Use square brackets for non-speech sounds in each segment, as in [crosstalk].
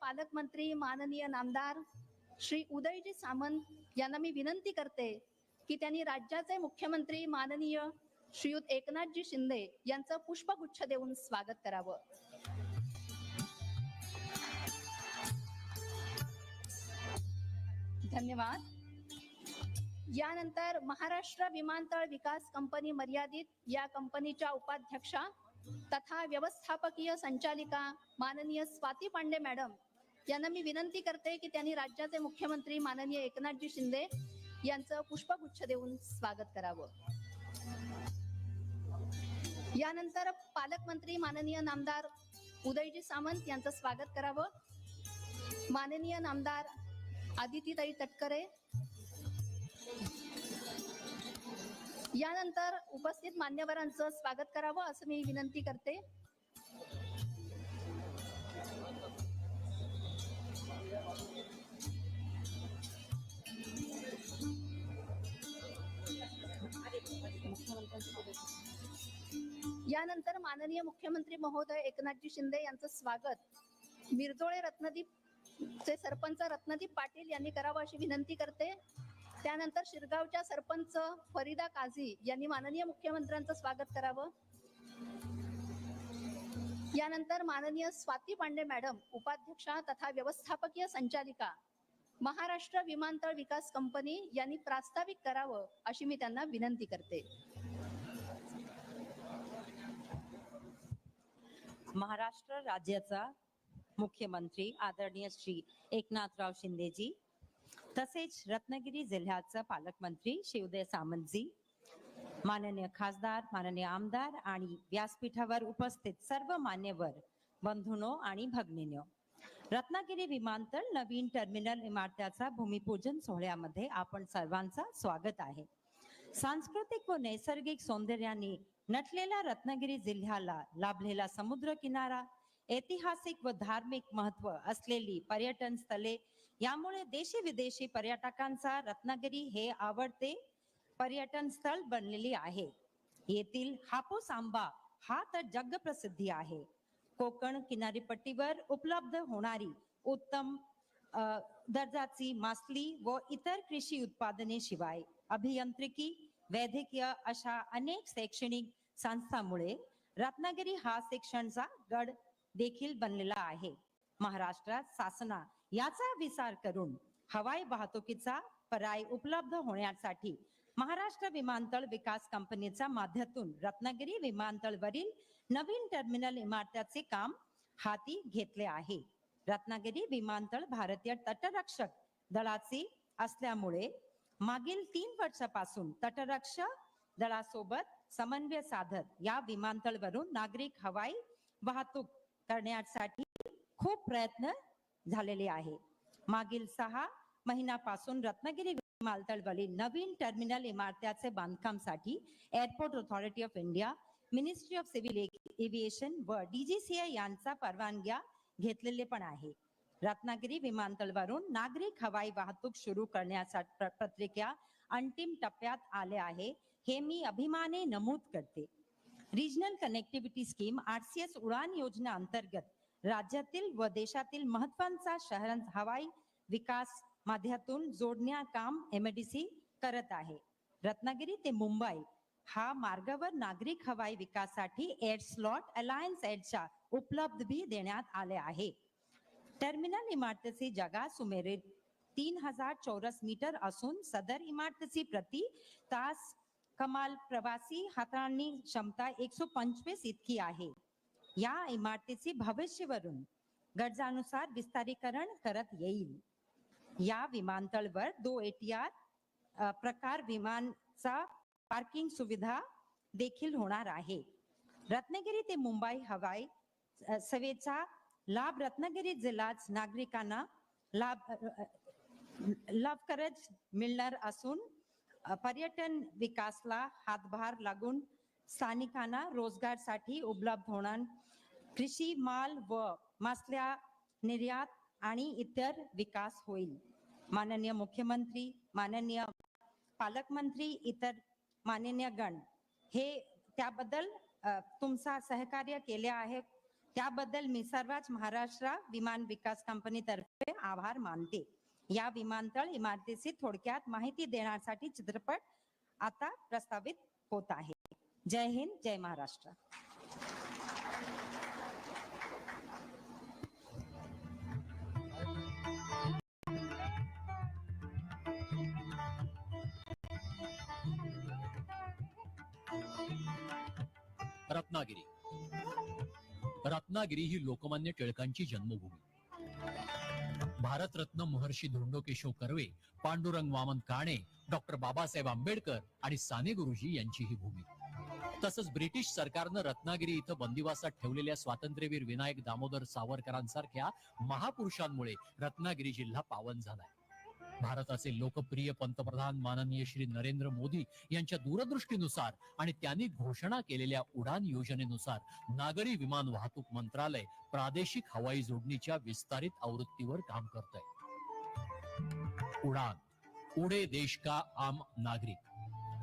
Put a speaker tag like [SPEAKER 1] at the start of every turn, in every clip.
[SPEAKER 1] पालकमंत्री माननीय नामदार श्री उदयजी सामंत यांना मी विनंती करते की त्यांनी राज्याचे मुख्यमंत्री माननीय श्रीयुत एकनाथजी शिंदे यांचं पुष्पगुच्छ देऊन स्वागत करावं. धन्यवाद. यानंतर महाराष्ट्र विमानतळ विकास कंपनी मर्यादित या कंपनीच्या उपाध्यक्षा तथा व्यवस्थापकीय संचालिका माननीय स्वाती पांडे मॅडम यांना मी विनंती करते की त्यांनी राज्याचे मुख्यमंत्री माननीय एकनाथजी शिंदे यांचं पुष्पगुच्छ देऊन स्वागत करावं. यानंतर पालकमंत्री माननीय नामदार उदयजी सामंत यांचं स्वागत करावं. माननीय नामदार आदितीताई तटकरे. यानंतर उपस्थित मान्यवरांचं स्वागत करावं असं मी विनंती करते. यानंतर माननीय मुख्यमंत्री महोदय एकनाथजी शिंदे यांचं स्वागत. मिरजोळे रत्नदीप चे सरपंच रत्नदीप पाटील यांनी करावं अशी विनंती करते. त्यानंतर शिरगावच्या सरपंच फरीदा काझी यांनी माननीय मुख्यमंत्र्यांचं स्वागत करावं. यानंतर माननीय स्वाती पांडे मॅडम उपाध्यक्षा तथा व्यवस्थापकीय संचालिका महाराष्ट्र विमानतळ विकास कंपनी यांनी प्रास्ताविक करावं अशी मी त्यांना विनंती करते.
[SPEAKER 2] महाराष्ट्र राज्याचा मुख्यमंत्री आदरणीय श्री एकनाथराव शिंदेजी तसेच रत्नागिरी जिल्ह्याचा पालकमंत्री शिवदय सामंतजी माननीय खासदार माननीय आमदार आणि व्यासपीठावर उपस्थित सर्व मान्यवर बंधुनो आणि भगिनीनो. रत्नागिरी विमानतळ नवीन टर्मिनल इमारत्याचा भूमिपूजन सोहळ्यामध्ये आपण सर्वांचा स्वागत आहे. सांस्कृतिक व नैसर्गिक सौंदर्याने नटलेला रत्नागिरी जिल्ह्याला लाभलेला समुद्र किनारा ऐतिहासिक व धार्मिक महत्त्व असलेली पर्यटन स्थळे यामुळे देशी विदेशी पर्यटकांचा रत्नागिरी हे आवडते पर्यटन स्थळ बनलेली आहे. येथील हापूस आंबा हा तर जगप्रसिद्धी आहे. कोकण किनारीपट्टीवर उपलब्ध होणारी उत्तम दर्जाची मासली व इतर कृषी उत्पादने शिवाय अभियांत्रिकी वैद्यकीय अशा अनेक शैक्षणिक संस्थांमुळे रत्नागिरी हा शिक्षणचा गड देखील बनलेला आहे. महाराष्ट्रात शासना याचा विचार करून हवाई वाहतुकीचा पर्याय उपलब्ध होण्यासाठी महाराष्ट्र विमानतळ विकास कंपनीच्या माध्यमातून रत्नागिरी विमानतळवरील नवीन टर्मिनल इमारतीचे काम हाती घेतले आहे. रत्नागिरी विमानतळ भारतीय तटरक्षक दलाचे असल्यामुळे मागील तीन वर्षापासून तटरक्षक दलासोबत समन्वय साधत या विमानतळवरून नागरिक हवाई वाहतूक करण्यासाठी खूप प्रयत्न झालेले आहे. मागील सहा महिन्यापासून रत्नागिरी विमानतळवरील नवीन टर्मिनल इमारत्याचे बांधकामसाठी airport authority of India ministry of civil aviation व डीजीसीआय यांचा परवानग्या घेतलेले पण आहे. रत्नागिरी विमानतळवरून नागरिक हवाई वाहतूक सुरू करण्यासाठी पत्रिका अंतिम टप्प्यात आले आहे हे मी अभिमाने नमूद करते. Regional connectivity scheme RCS Udan योजना अंतर्गत राज्यातील व देशातील महत्त्वाचा शहरांचा हवाई विकास माध्यमातून जोडण्या काम एमएडीसी करत आहे. रत्नागिरी ते मुंबई हा मार्गावर नागरिक हवाई विकासासाठी एअर स्लॉट अलायन्स एडच्या उपलब्ध भी देण्यात आले आहे. टर्मिनल इमारतीची जागा सुमारे तीन हजार चौरस मीटर असून सदर इमारतीची प्रति तास कमाल प्रवासी हाताळणी क्षमता एकशे पंचवीस इतकी आहे. या इमारतीची भविष्यवरून गरजानुसार विस्तारीकरण करत येईल. या विमानतळवर दो एटीआर प्रकार विमानचा पार्किंग सुविधा देखील होणार आहे. रत्नागिरी ते मुंबई हवाई सेवेचा लाभ रत्नागिरी जिल्ह्यात नागरिकांना लाभ लवकरच मिळणार असून पर्यटन विकासला हातभार लागून स्थानिकांना रोजगारसाठी उपलब्ध होणार. कृषी माल व मासल्या निर्यात आणि इतर विकास होईल. माननीय मुख्यमंत्री माननीय पालकमंत्री इतर माननीय गण हे त्याबद्दल तुमचा सहकार्य केले आहे. त्याबद्दल मी सर्वच महाराष्ट्र विमान विकास कंपनीतर्फे आभार मानते. या विमानतळ इमारतीची थोडक्यात माहिती देण्यासाठी चित्रपट आता प्रस्तावित होत आहे. जय हिंद जय महाराष्ट्र.
[SPEAKER 3] रत्नागिरी. रत्नागिरी ही लोकमान्य टिळकांची जन्मभूमी. भारतरत्न महर्षी धोंडो केशव कर्वे पांडुरंग वामन काणे डॉक्टर बाबासाहेब आंबेडकर आणि साने गुरुजी यांची ही भूमी. तसंच ब्रिटिश सरकारनं रत्नागिरी इथं बंदिवासात ठेवलेल्या स्वातंत्र्यवीर विनायक दामोदर सावरकरांसारख्या महापुरुषांमुळे रत्नागिरी जिल्हा पावन झालाय. भारताचे लोकप्रिय पंतप्रधान माननीय श्री नरेंद्र मोदी यांच्या दूरदृष्टीनुसार आणि त्यांनी घोषणा केलेल्या उडान योजनेनुसार नागरी विमान वाहतूक मंत्रालय प्रादेशिक हवाई जोडणीच्या विस्तारित आवृत्तीवर काम करत आहे उडान उडे देश का आम नागरिक?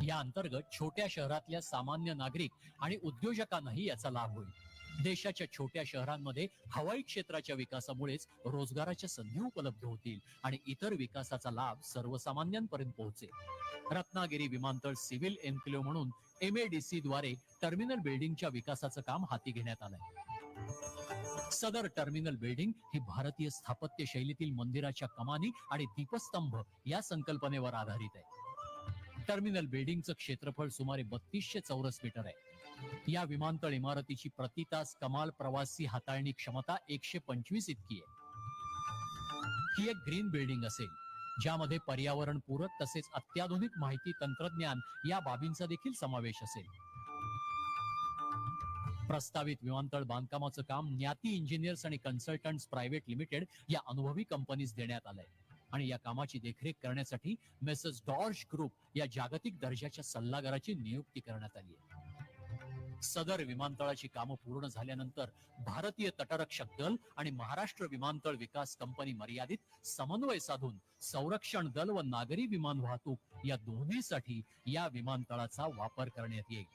[SPEAKER 3] या अंतर्गत छोट्या शहरातल्या सामान्य नागरिक आणि उद्योजकांनाही याचा लाभ होईल. देशाच्या छोट्या शहरांमध्ये हवाई क्षेत्राच्या विकासामुळेच रोजगाराच्या संधी उपलब्ध होतील आणि इतर विकासाचा लाभ सर्वसामान्यांपर्यंत पोहोचेल. रत्नागिरी विमानतळ सिव्हिल एन्क्लेव्ह म्हणून एमएडीसी द्वारे टर्मिनल बिल्डिंगच्या विकासाचं काम हाती घेण्यात आलंय. सदर टर्मिनल बिल्डिंग ही भारतीय स्थापत्य शैलीतील मंदिराच्या कमानी आणि दीपस्तंभ या संकल्पनेवर आधारित आहे. टर्मिनल बिल्डिंगचं क्षेत्रफळ सुमारे बत्तीसशे चौरस मीटर आहे. या विमानतळ इमारतीची प्रति तास कमाल प्रवासी हाताळणी क्षमता एकशे पंचवीस इतकी आहे. ही एक ग्रीन बिल्डिंग असेल ज्यामध्ये पर्यावरण पूरक तसेच अत्याधुनिक माहिती तंत्रज्ञान या बाबींचा देखील समावेश असेल. प्रस्तावित विमानतळ बांधकामाचं काम ज्ञाती इंजिनियर्स आणि कन्सल्टंट्स प्रायव्हेट लिमिटेड या अनुभवी कंपनीस देण्यात आलंय. आणि या कामाची देखरेख करण्यासाठी मेसर्स डॉर्श ग्रुप या जागतिक दर्जाच्या सल्लागाराची नियुक्ती करण्यात आली आहे. सदर विमानतळाची कामं पूर्ण झाल्यानंतर भारतीय तटरक्षक दल आणि महाराष्ट्र विमानतळ विकास कंपनी मर्यादित समन्वय साधून संरक्षण दल व नागरी विमान वाहतूक या दोन्हीसाठी या विमानतळाचा वापर करण्यात येईल.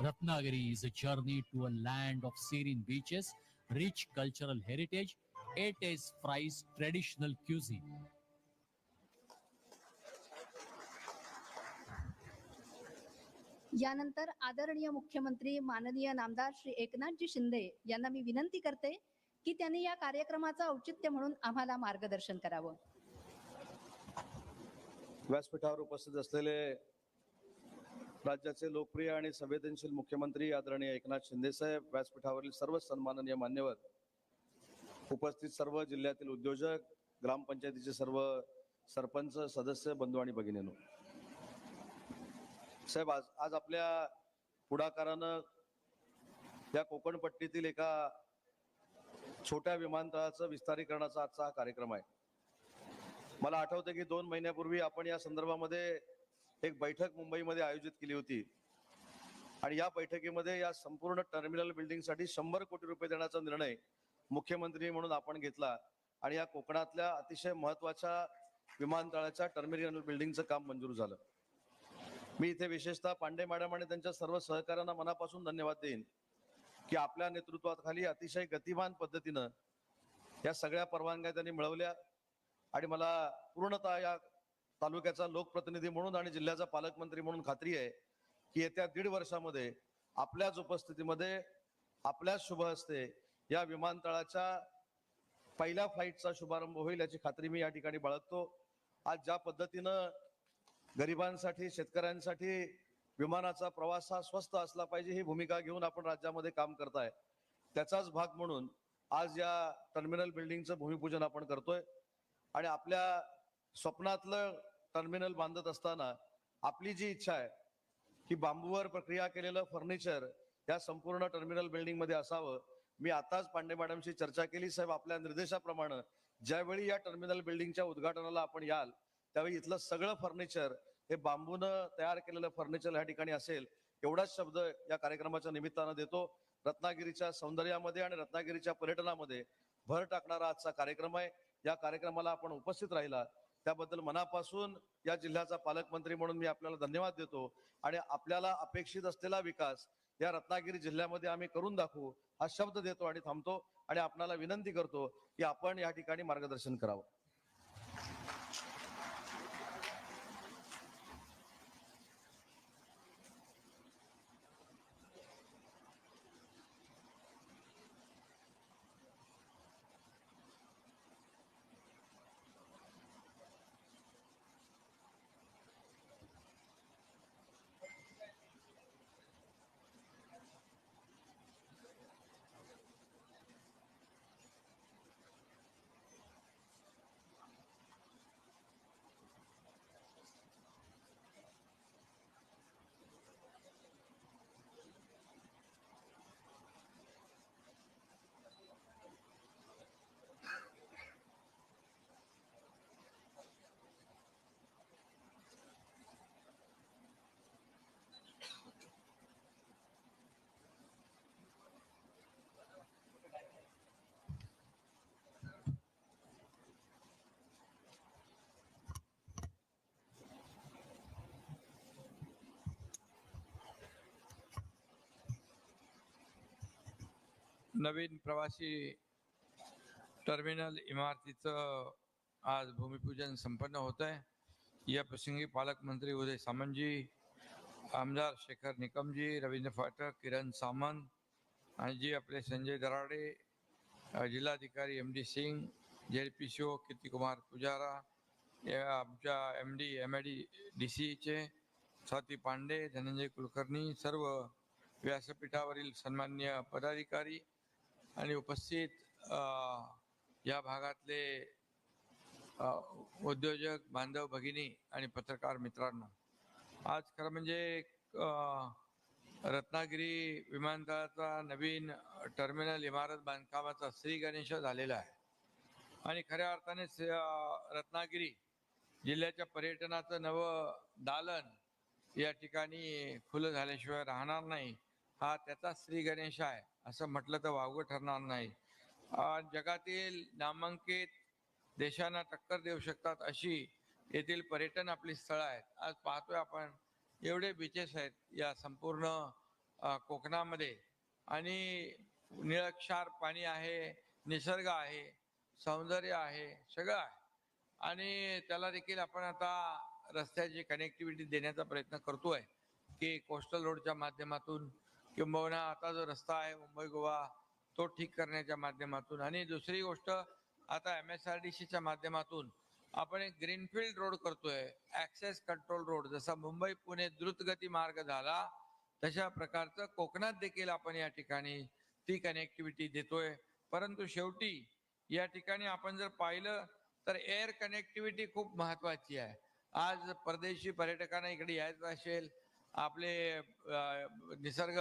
[SPEAKER 3] Ratnagiri is a journey to a land of serene beaches rich cultural heritage at age fries traditional cuisine
[SPEAKER 1] यानंतर आदरणीय मुख्यमंत्री माननीय नामदार श्री एकनाथजी शिंदे यांना मी विनंती करते की त्यांनी या कार्यक्रमाचं औचित्य म्हणून आम्हाला मार्गदर्शन करावं.
[SPEAKER 4] व्यासपीठावर उपस्थित असलेले राज्याचे लोकप्रिय आणि संवेदनशील मुख्यमंत्री आदरणीय एकनाथ शिंदे साहेब व्यासपीठावरील सर्व सन्माननीय मान्यवर उपस्थित सर्व जिल्ह्यातील उद्योजक ग्रामपंचायतीचे सर्व सरपंच सदस्य बंधू आणि भगिनीनो साहेब आज आज आपल्या पुढाकारानं या कोकणपट्टीतील एका छोट्या विमानतळाचं विस्तारीकरणाचा आजचा हा कार्यक्रम आहे. मला आठवतं की दोन महिन्यापूर्वी आपण या संदर्भामध्ये एक बैठक मुंबईमध्ये आयोजित केली होती. आणि या बैठकीमध्ये या संपूर्ण टर्मिनल बिल्डिंगसाठी शंभर कोटी रुपये देण्याचा निर्णय मुख्यमंत्री म्हणून आपण घेतला. आणि या कोकणातल्या अतिशय महत्त्वाच्या विमानतळाच्या टर्मिनल बिल्डिंगचं काम मंजूर झालं. मी इथे विशेषतः पांडे मॅडम आणि त्यांच्या सर्व सहकाऱ्यांना मनापासून धन्यवाद देईन की आपल्या नेतृत्वाखाली अतिशय गतिमान पद्धतीनं या सगळ्या परवानग्या त्यांनी मिळवल्या आणि मला पूर्णतः या तालुक्याचा लोकप्रतिनिधी म्हणून आणि जिल्ह्याचा पालकमंत्री म्हणून खात्री आहे की येत्या दीड वर्षामध्ये आपल्याच उपस्थितीमध्ये आपल्याच शुभ हस्ते या विमानतळाच्या पहिल्या फ्लाईटचा शुभारंभ होईल याची खात्री मी या ठिकाणी बाळगतो. आज ज्या पद्धतीनं गरिबांसाठी शेतकऱ्यांसाठी विमानाचा प्रवास हा स्वस्त असला पाहिजे ही भूमिका घेऊन आपण राज्यामध्ये काम करताय. त्याचाच भाग म्हणून आज या टर्मिनल बिल्डिंगचं भूमिपूजन आपण करतोय. आणि आपल्या स्वप्नातलं टर्मिनल बांधत असताना आपली जी इच्छा आहे की बांबूवर प्रक्रिया केलेलं फर्निचर या संपूर्ण टर्मिनल बिल्डिंगमध्ये असावं. मी आताच पांडे मॅडमशी चर्चा केली. साहेब आपल्या निर्देशाप्रमाणे ज्यावेळी या टर्मिनल बिल्डिंगच्या उद्घाटनाला आपण याल त्यावेळी इथलं सगळं फर्निचर हे बांबूनं तयार केलेलं फर्निचर या ठिकाणी असेल एवढाच शब्द या कार्यक्रमाच्या निमित्तानं देतो. रत्नागिरीच्या सौंदर्यामध्ये आणि रत्नागिरीच्या पर्यटनामध्ये भर टाकणारा आजचा कार्यक्रम आहे. या कार्यक्रमाला आपण उपस्थित राहिला. त्याबद्दल मनापासून या जिल्ह्याचा पालकमंत्री म्हणून मी आपल्याला धन्यवाद देतो. आणि आपल्याला अपेक्षित असलेला विकास या रत्नागिरी जिल्ह्यामध्ये आम्ही करून दाखवू हा शब्द देतो आणि थांबतो आणि आपणाला विनंती करतो की आपण या ठिकाणी मार्गदर्शन करावं.
[SPEAKER 5] नवीन प्रवासी टर्मिनल इमारतीचं आज भूमिपूजन संपन्न होत आहे या प्रसंगी पालकमंत्री उदय सामंतजी आमदार शेखर निकमजी रवींद्र फाटक किरण सामंत आणि जी आपले संजय दराडे जिल्हाधिकारी M D Singh J P C O Kirtikumar Pujara या आमच्या M D M A D D सीचे स्वाती पांडे धनंजय कुलकर्णी सर्व व्यासपीठावरील सन्मान्य पदाधिकारी आणि उपस्थित या भागातले उद्योजक बांधव भगिनी आणि पत्रकार मित्रांनो आज खरं म्हणजे रत्नागिरी विमानतळाचा नवीन टर्मिनल इमारत बांधकामाचा श्री गणेश झालेला आहे. आणि खऱ्या अर्थाने रत्नागिरी जिल्ह्याच्या पर्यटनाचं नवं दालन या ठिकाणी खुलं झाल्याशिवाय राहणार नाही. हा त्याचा श्री गणेश आहे. असं म्हटलं तर वावगं ठरणार नाही. जगातील नामांकित देशांना टक्कर देऊ शकतात अशी येथील पर्यटन आपली स्थळं आहेत. आज पाहतोय आपण एवढे बीचेस आहेत या संपूर्ण कोकणामध्ये. आणि निळक्षार पाणी आहे निसर्ग आहे सौंदर्य आहे सगळं आहे. आणि त्याला देखील आपण आता रस्त्याची कनेक्टिव्हिटी देण्याचा प्रयत्न करतोय की कोस्टल रोडच्या माध्यमातून किंबहुना आता जो रस्ता आहे मुंबई गोवा तो ठीक करण्याच्या माध्यमातून. आणि दुसरी गोष्ट आता एम एस आर डी सीच्या माध्यमातून आपण एक ग्रीनफील्ड रोड करतोय ऍक्सेस कंट्रोल रोड जसा मुंबई पुणे द्रुतगती मार्ग झाला तशा प्रकारचं कोकणात देखील आपण या ठिकाणी ती कनेक्टिव्हिटी देतोय. परंतु शेवटी या ठिकाणी आपण जर पाहिलं तर एअर कनेक्टिव्हिटी खूप महत्वाची आहे. आज परदेशी पर्यटकांना इकडे यायचं असेल आपले निसर्ग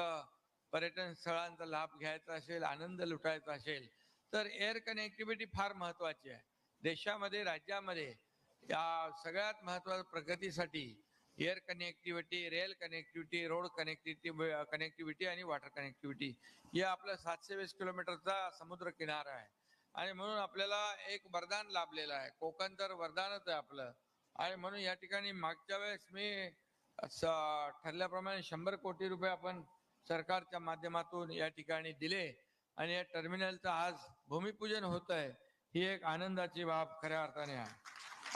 [SPEAKER 5] पर्यटन स्थळांचा लाभ घ्यायचा असेल आनंद लुटायचा असेल तर एअर कनेक्टिव्हिटी फार महत्वाची आहे. देशामध्ये राज्यामध्ये या सगळ्यात महत्त्वाच्या प्रगतीसाठी air connectivity rail connectivity road connectivity connectivity आणि वॉटर कनेक्टिव्हिटी हे आपलं सातशे वीस किलोमीटरचा समुद्र किनारा आहे. आणि म्हणून आपल्याला एक वरदान लाभलेलं आहे. कोकण तर वरदानच आहे आपलं. आणि म्हणून या ठिकाणी मागच्या वेळेस मी ठरल्याप्रमाणे शंभर कोटी रुपये आपण सरकारच्या माध्यमातून या ठिकाणी दिले आणि या टर्मिनलचं आज भूमिपूजन होत आहे ही एक आनंदाची बाब खऱ्या अर्थाने आहे.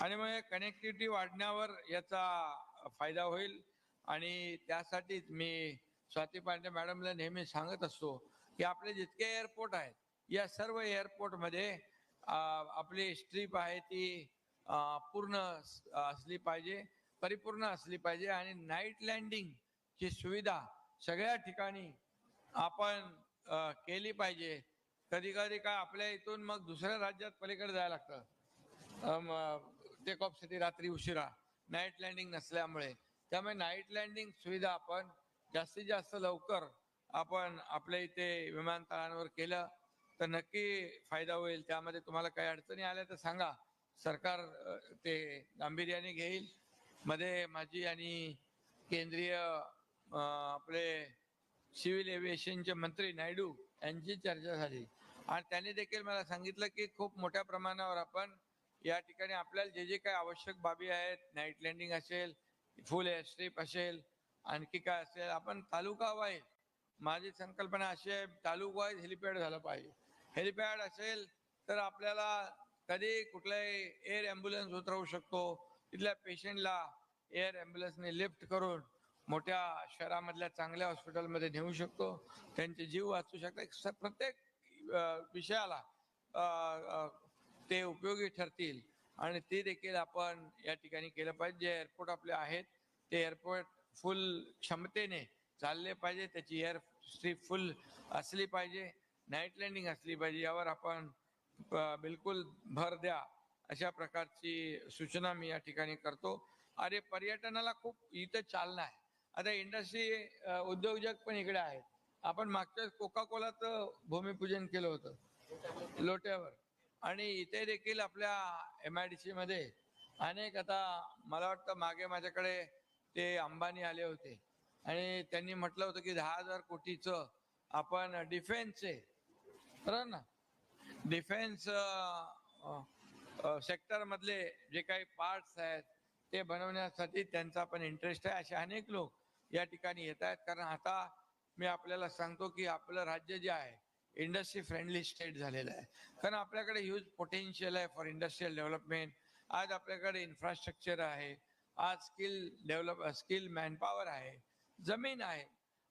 [SPEAKER 5] आणि मग कनेक्टिव्हिटी वाढण्यावर याचा फायदा होईल आणि त्यासाठीच मी स्वाती पांडे मॅडमला नेहमी सांगत असतो की आपले जितके एअरपोर्ट आहेत या सर्व एअरपोर्टमध्ये आपली स्ट्रीप आहे ती पूर्ण असली पाहिजे. परिपूर्ण असली पाहिजे आणि नाईट लँडिंग ची सुविधा सगळ्या ठिकाणी आपण केली पाहिजे. कधी कधी काय आपल्या इथून मग दुसऱ्या राज्यात पलीकडे जायला लागतं. टेक ऑफसाठी रात्री उशिरा. नाईट लँडिंग नसल्यामुळे. त्यामुळे नाईट लँडिंग सुविधा आपण जास्तीत जास्त लवकर आपण आपल्या इथे विमानतळांवर केलं तर नक्की फायदा होईल. त्यामध्ये तुम्हाला काही अडचणी आल्या तर सांगा. सरकार ते गांभीर्याने घेईल. मध्ये माझी आणि केंद्रीय आपले सिव्हिल एव्हिएशनचे मंत्री नायडू यांची चर्चा झाली. आणि त्यांनी देखील मला सांगितलं की खूप मोठ्या प्रमाणावर आपण या ठिकाणी आपल्याला जे जे काही आवश्यक बाबी आहेत नाईट लँडिंग असेल फुल एअर स्ट्रीप असेल आणखी काय असेल आपण तालुका वाईज माझी संकल्पना अशी आहे तालुका वाईज हेलिपॅड झालं पाहिजे. हेलिपॅड असेल तर आपल्याला कधी कुठलाही एअर ॲम्ब्युलन्स उतरवू शकतो तिथल्या पेशंटला एअर ॲम्ब्युलन्सने लिफ्ट करून मोठ्या शहरामधल्या चांगल्या हॉस्पिटलमध्ये नेऊ शकतो. त्यांचे जीव वाचू शकतात. स- प्रत्येक विषयाला ते उपयोगी ठरतील. आणि ते देखील आपण या ठिकाणी केलं पाहिजे. जे एअरपोर्ट आपले आहेत ते एअरपोर्ट फुल क्षमतेने चालले पाहिजे. त्याची एअर स्ट्रीप फुल असली पाहिजे. नाईट लँडिंग असली पाहिजे. यावर आपण बिलकुल भर द्या. अशा प्रकारची सूचना मी या ठिकाणी करतो. अरे पर्यटनाला खूप इथं चालना आहे. आता इंडस्ट्री उद्योजक पण इकडे आहेत. आपण मागच्या कोका कोलाचं भूमिपूजन केलं होतं. लोट्यावर. आणि इथे देखील आपल्या एम आय डी सीमध्ये अनेक आता मला वाटतं मागे माझ्याकडे ते अंबानी आले होते. आणि त्यांनी म्हटलं होतं की दहा हजार कोटीचं आपण डिफेन्सचे बरोबर ना? डिफेन्स सेक्टर मधले जे काही पार्ट्स आहेत ते बनवण्यासाठी त्यांचा पण इंटरेस्ट आहे. असे अनेक लोक या ठिकाणी येत आहेत. कारण आता मी आपल्याला सांगतो की आपलं राज्य जे आहे इंडस्ट्री फ्रेंडली स्टेट झालेलं आहे. कारण आपल्याकडे ह्यूज पोटेन्शियल आहे फॉर इंडस्ट्रियल डेव्हलपमेंट आज आपल्याकडे इन्फ्रास्ट्रक्चर आहे. आज स्किल डेव्हलप स्किल मॅनपॉवर आहे. जमीन आहे.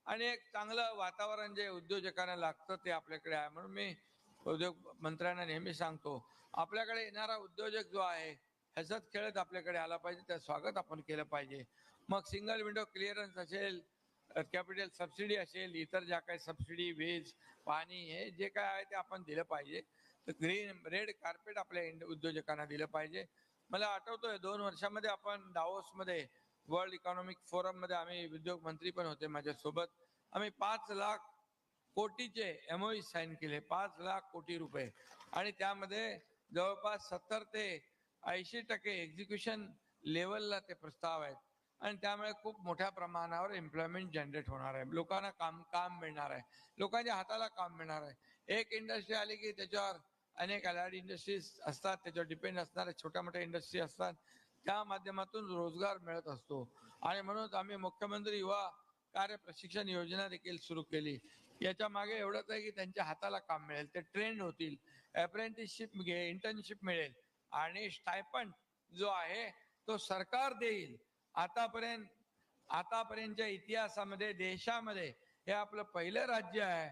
[SPEAKER 5] आणि एक चांगलं वातावरण जे उद्योजकांना लागतं ते आपल्याकडे आहे. म्हणून मी उद्योग मंत्र्यांना नेहमी सांगतो आपल्याकडे येणारा उद्योजक जो आहे ह्याचाच खेळत आपल्याकडे आला पाहिजे त्या स्वागत आपण केलं पाहिजे. मग सिंगल विंडो क्लिअरन्स असेल कॅपिटल सबसिडी असेल इतर ज्या काही सबसिडी वीज पाणी हे जे काय आहे ते आपण दिलं पाहिजे. तर ग्रीन रेड कार्पेट आपल्या इंड- उद्योजकांना दिलं पाहिजे. मला आठवतोय दोन वर्षामध्ये आपण डावोसमध्ये वर्ल्ड इकॉनॉमिक फोरममध्ये आम्ही उद्योग मंत्री पण होते माझ्यासोबत. आम्ही पाच लाख कोटीचे एमओई साईन केले पाच लाख कोटी रुपये. आणि त्यामध्ये जवळपास सत्तर ते ऐंशी टक्के एक्झिक्युशन लेवलला ते प्रस्ताव आहेत. आणि त्यामुळे खूप मोठ्या प्रमाणावर एम्प्लॉयमेंट जनरेट होणार आहे. लोकांना काम काम मिळणार आहे. लोकांच्या हाताला काम मिळणार आहे. एक इंडस्ट्री आली की त्याच्यावर अनेक अलाइड इंडस्ट्रीज असतात. त्याच्यावर डिपेंड असणाऱ्या छोट्या मोठ्या इंडस्ट्री असतात. त्या माध्यमातून रोजगार मिळत असतो. आणि म्हणून आम्ही मुख्यमंत्री युवा कार्य प्रशिक्षण योजना देखील सुरू केली. याच्या मागे एवढंच आहे की त्यांच्या हाताला काम मिळेल. ते ट्रेंड होतील. अप्रेंटिसशिप इंटर्नशिप मिळेल. आणि स्टायपंड जो आहे तो सरकार देईल. आतापर्यंत आतापर्यंतच्या इतिहासामध्ये देशामध्ये हे आपलं पहिलं राज्य आहे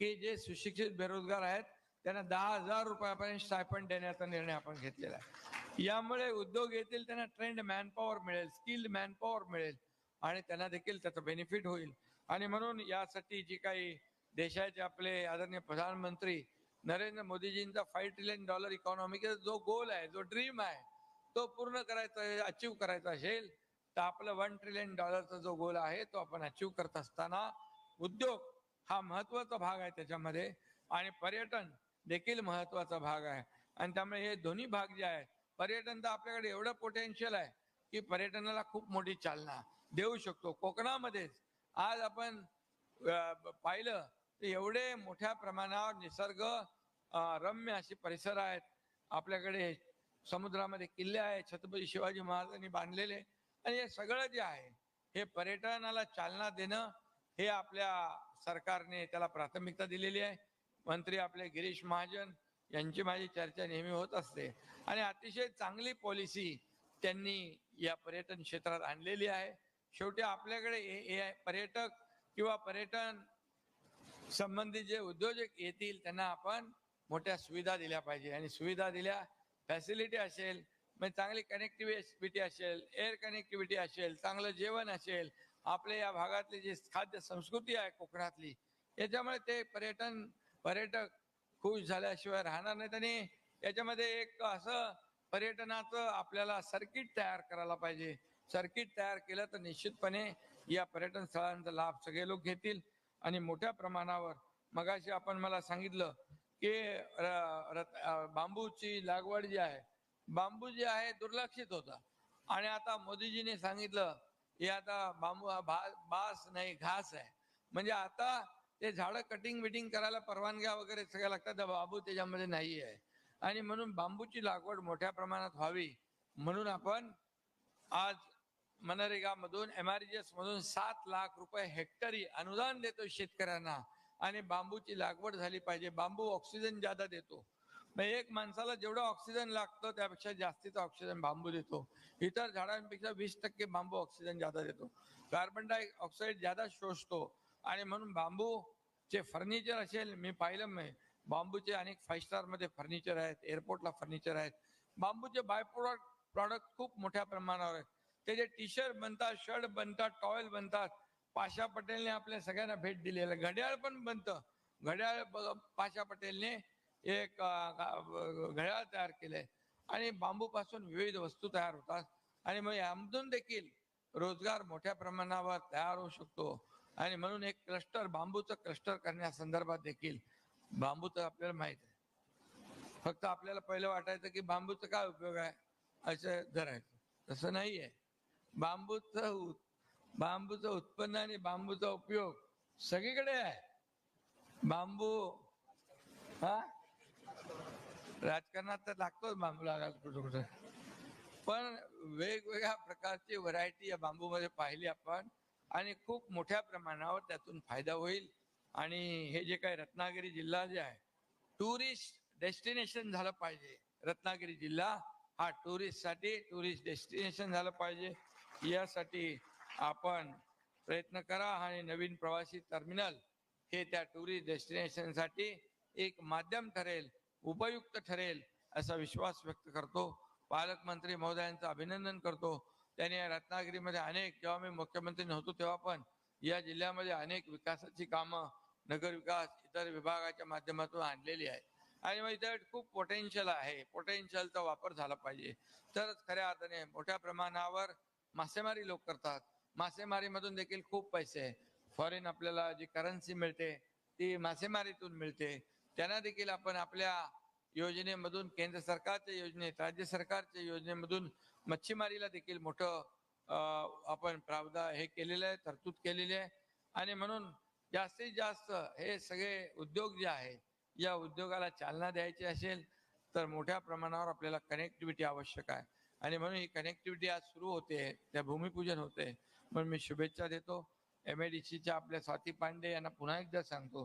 [SPEAKER 5] की जे सुशिक्षित बेरोजगार आहेत त्यांना दहा हजार रुपयापर्यंत स्टायपंड देण्याचा निर्णय आपण घेतलेला आहे. यामुळे उद्योग येतील त्यांना ट्रेंड मॅनपॉवर मिळेल स्किल्ड मॅनपॉवर मिळेल आणि त्यांना देखील त्याचं बेनिफिट होईल. आणि म्हणून यासाठी जी काही देशाचे आपले आदरणीय प्रधानमंत्री नरेंद्र मोदीजींचा फाईव्ह ट्रिलियन डॉलर इकॉनॉमीचा जो गोल आहे जो ड्रीम आहे तो पूर्ण करायचा अचीव करायचा असेल तर आपलं वन ट्रिलियन डॉलरचा जो गोल आहे तो आपण अचीव करत असताना उद्योग हा महत्त्वाचा भाग आहे त्याच्यामध्ये आणि पर्यटन देखील महत्त्वाचा भाग आहे. आणि त्यामुळे हे दोन्ही भाग जे आहेत पर्यटन तर आपल्याकडे एवढं पोटेन्शियल आहे की पर्यटनाला खूप मोठी चालना देऊ शकतो. कोकणामध्येच आज आपण पाहिलं एवढे मोठ्या प्रमाणावर निसर्ग रम्य असे परिसर आहेत. आपल्याकडे समुद्रामध्ये किल्ले आहेत छत्रपती शिवाजी महाराजांनी बांधलेले. आणि हे सगळं जे आहे हे पर्यटनाला चालना देणं हे आपल्या सरकारने त्याला प्राथमिकता दिलेली आहे. मंत्री आपले गिरीश महाजन यांची माझी चर्चा नेहमी होत असते. आणि अतिशय चांगली पॉलिसी त्यांनी या पर्यटन क्षेत्रात आणलेली आहे. शेवटी आपल्याकडे हे पर्यटक किंवा पर्यटन संबंधित जे उद्योजक येतील त्यांना आपण मोठ्या सुविधा दिल्या पाहिजे. आणि सुविधा दिल्या फॅसिलिटी असेल म्हणजे चांगली कनेक्टिव्हिटी असेल एअर कनेक्टिव्हिटी असेल चांगलं जेवण असेल आपल्या या भागातली जी खाद्य संस्कृती आहे कोकणातली याच्यामुळे ते पर्यटन पर्यटक खुश झाल्याशिवाय राहणार नाहीत. आणि याच्यामध्ये एक असं पर्यटनाचं आपल्याला सर्किट तयार करायला पाहिजे. सर्किट तयार केलं तर निश्चितपणे या पर्यटन स्थळांचा लाभ सगळे लोक घेतील. आणि मोठ्या प्रमाणावर मगाशी आपण मला सांगितलं की र- रत- बांबूची लागवड जी आहे बांबू जे आहे दुर्लक्षित होता. आणि आता मोदीजीने सांगितलं हे आता बांबू हा भा- बास नाही घास आहे. म्हणजे आता ते झाडं कटिंग बिटिंग करायला परवानग्या वगैरे सगळ्या लागतात बांबू त्याच्यामध्ये नाही आहे. आणि म्हणून बांबूची लागवड मोठ्या प्रमाणात व्हावी म्हणून आपण आज मनरेगा मधून एस मधून सात लाख रुपये हेक्टरी अनुदान देतो शेतकऱ्यांना आणि बांबूची लागवड झाली पाहिजे. बांबू ऑक्सिजन ज्यादा देतो. मग एक माणसाला जेवढं ऑक्सिजन लागतं त्यापेक्षा जास्तीचा ऑक्सिजन बांबू देतो. इतर झाडांपेक्षा वीस टक्के बांबू ऑक्सिजन ज्यादा देतो. कार्बन डायऑक्साईड ज्यादा शोषतो आणि म्हणून बांबूचे फर्निचर असेल मी पाहिलं मी. बांबूचे अनेक फाईव्ह स्टारमध्ये फर्निचर आहेत एअरपोर्टला फर्निचर आहेत. बांबूचे बाय प्रोडक्ट प्रॉडक्ट खूप मोठ्या प्रमाणावर आहेत. त्याचे टी शर्ट बनतात शर्ट बनतात टॉवेल बनतात पाशा पटेलने आपल्या सगळ्यांना भेट दिलेलं. आहे. घड्याळ पण बनतं. घड्याळ ब- पाशा पटेलने एक घड्याळ तयार केलंय. आणि बांबूपासून विविध वस्तू तयार होतात. आणि मग यामधून देखील रोजगार मोठ्या प्रमाणावर तयार होऊ शकतो. आणि म्हणून एक क्लस्टर बांबूचं क्लस्टर करण्यासंदर्भात देखील बांबूचं आपल्याला माहीत आहे. फक्त आपल्याला पहिलं वाटायचं की बांबूचा काय उपयोग आहे? असं धरायचं तसं नाही आहे बांबूचं बांबूचं उत्पन्न आणि बांबूचा उपयोग सगळीकडे आहे. बांबू हा? राजकारणात तर लागतोच बांबू लागायला कुठं कुठं. पण वेगवेगळ्या प्रकारची व्हरायटी या बांबूमध्ये पाहिली आपण आणि खूप मोठ्या प्रमाणावर त्यातून फायदा होईल. आणि हे जे काही रत्नागिरी जिल्हा जे आहे टुरिस्ट डेस्टिनेशन झालं पाहिजे. रत्नागिरी जिल्हा हा टुरिस्टसाठी टुरिस्ट डेस्टिनेशन झालं पाहिजे. यासाठी आपण प्रयत्न करा आणि नवीन प्रवासी टर्मिनल हे त्या टुरिस्ट डेस्टिनेशनसाठी एक माध्यम ठरेल उपयुक्त ठरेल असा विश्वास व्यक्त करतो. पालकमंत्री महोदयांचं अभिनंदन करतो. त्यांनी रत्नागिरीमध्ये अनेक जेव्हा मी मुख्यमंत्री नव्हतो तेव्हा पण या जिल्ह्यामध्ये अनेक विकासाची कामं नगर विकास इतर विभागाच्या माध्यमातून आणलेली आहे. आणि मग इथं खूप पोटेन्शियल आहे. पोटेन्शियलचा वापर झाला पाहिजे. तरच खऱ्या अर्थाने मोठ्या प्रमाणावर मासेमारी लोक करतात. मासेमारीमधून देखील खूप पैसे फॉरेन आपल्याला जी करन्सी मिळते ती मासेमारीतून मिळते. त्यांना देखील आपण आपल्या योजनेमधून केंद्र सरकारच्या योजनेत राज्य सरकारच्या योजनेमधून मच्छीमारीला देखील मोठं आपण प्रावधा हे केलेलं आहे तरतूद केलेली आहे. आणि म्हणून जास्तीत जास्त हे सगळे उद्योग जे आहे या उद्योगाला चालना द्यायची असेल तर मोठ्या प्रमाणावर आपल्याला कनेक्टिव्हिटी आवश्यक आहे. आणि म्हणून ही कनेक्टिव्हिटी आज सुरू होते त्या भूमिपूजन होते. म्हणून मी शुभेच्छा देतो. एम च्या आपल्या स्वाती पांडे यांना पुन्हा एकदा सांगतो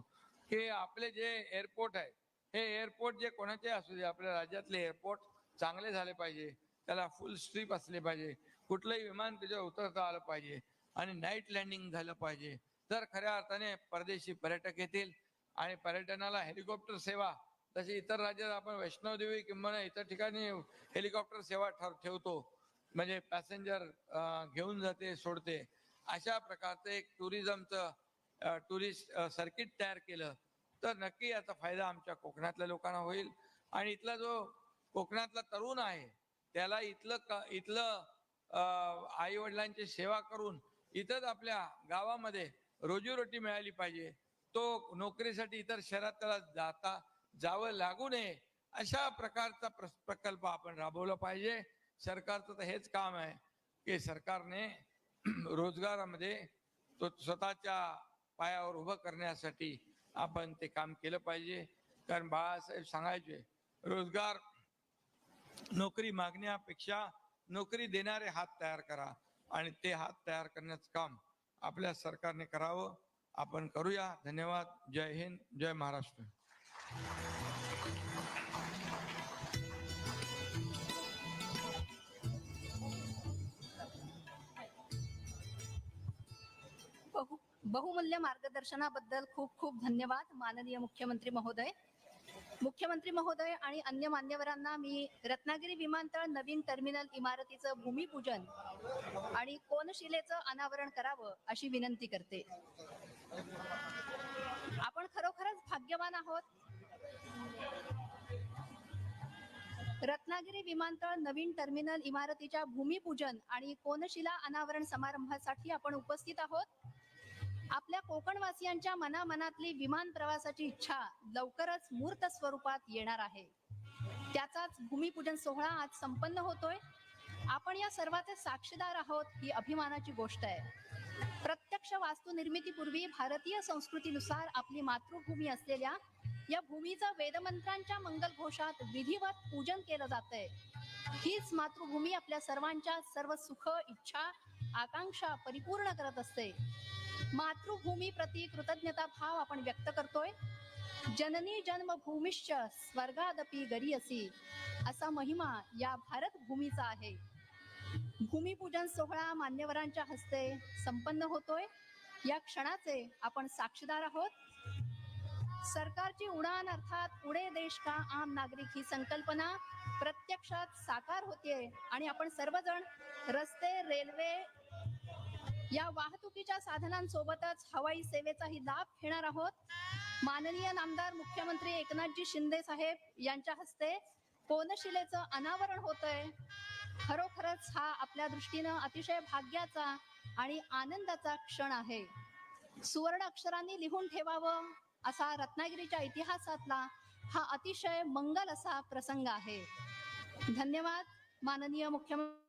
[SPEAKER 5] की आपले जे एअरपोर्ट आहे हे एअरपोर्ट जे कोणाचे असू दे आपल्या राज्यातले एअरपोर्ट चांगले झाले पाहिजे त्याला फुल स्ट्रीप असले पाहिजे कुठलंही विमान त्याच्यावर उतरता आलं पाहिजे आणि नाईट लँडिंग झालं पाहिजे. तर खऱ्या अर्थाने परदेशी पर्यटक येतील आणि पर्यटनाला हेलिकॉप्टर सेवा तशी इतर राज्यात आपण वैष्णवदेवी किंवा इतर ठिकाणी हेलिकॉप्टर सेवा ठेवतो. म्हणजे पॅसेंजर घेऊन जाते सोडते. अशा प्रकारचं एक टुरिझमचं टुरिस्ट सर्किट तयार केलं तर नक्की याचा फायदा आमच्या कोकणातल्या लोकांना होईल. आणि इथला जो कोकणातला तरुण आहे त्याला इथलं क- इथलं आई वडिलांची सेवा करून इथंच आपल्या गावामध्ये रोजीरोटी मिळाली पाहिजे. तो नोकरीसाठी इतर शहरात त्याला जाता जावं लागू नये अशा प्रकारचा प्रकल्प आपण राबवला पाहिजे. सरकारचं तर हेच काम आहे की सरकारने [clears throat] रोजगारामध्ये तो स्वतःच्या पायावर उभं करण्यासाठी आपण ते काम केलं पाहिजे. कारण बाळासाहेब सांगायचे रोजगार नोकरी मागण्यापेक्षा नोकरी देणारे हात तयार करा आणि ते हात तयार करण्याचं काम आपल्या सरकारने करावं. आपण करूया. धन्यवाद. जय हिंद. जय महाराष्ट्र.
[SPEAKER 1] बहु बहुमूल्य मार्गदर्शनाबद्दल खूप खूप धन्यवाद माननीय मुख्यमंत्री महोदय. मुख्यमंत्री महोदय आणि अन्य मान्यवरांना मी रत्नागिरी विमानतळ नवीन टर्मिनल इमारतीचं भूमिपूजन आणि कोनशिलेचं अनावरण करावं अशी विनंती करते. आपण खरोखरच भाग्यवान आहोत. रत्नागिरी विमानतळ नवीन टर्मिनल इमारतीच्या भूमिपूजन आणि कोनशिला अनावरण समारंभासाठी आपण उपस्थित आहोत. आपल्या कोकणवासियांच्या मनामनातली विमान प्रवासाची इच्छा लवकरच मूर्त स्वरूपात येणार आहे. त्याचाच भूमिपूजन सोहळा आज संपन्न होतोय. आपण या सर्वाचे साक्षीदार आहोत ही अभिमानाची गोष्ट आहे. प्रत्यक्ष वास्तू निर्मितीपूर्वी भारतीय संस्कृतीनुसार आपली मातृभूमी असलेल्या या भूमीचं वेदमंत्रांच्या मंगल घोषात विधिवत पूजन केलं जातंय. हीच मातृभूमी आपल्या सर्वांच्या सर्व सुख इच्छा आकांक्षा परिपूर्ण करत असते. मातृभूमी प्रति कृतज्ञता भाव आपण व्यक्त करतोय. जननी जन्मभूमिश्च स्वर्गादपी गरीयसी असा महिमा या भारत भूमीचा आहे. भूमिपूजन सोहळा मान्यवरांच्या हस्ते संपन्न होतोय. या क्षणाचे आपण साक्षीदार आहोत. सरकारची उडान अर्थात उडे देश का आम नागरिक ही संकल्पना प्रत्यक्षात साकार होतीये. आणि आपण सर्वजण रस्ते रेल्वे या वाहतुकीच्या साधनांसोबतच हवाई सेवेचाही लाभ घेणार आहोत. माननीय नामदार मुख्यमंत्री एकनाथजी शिंदे साहेब यांच्या हस्ते कोनशिलेचं अनावरण होतंय. खरोखरच हा आपल्या दृष्टीनं अतिशय भाग्याचा आणि आनंदाचा क्षण आहे. सुवर्ण अक्षरांनी लिहून ठेवावं. असा रत्नागिरीच्या इतिहासातला हा अतिशय मंगल असा प्रसंग आहे. धन्यवाद. माननीय मुख्यमंत्री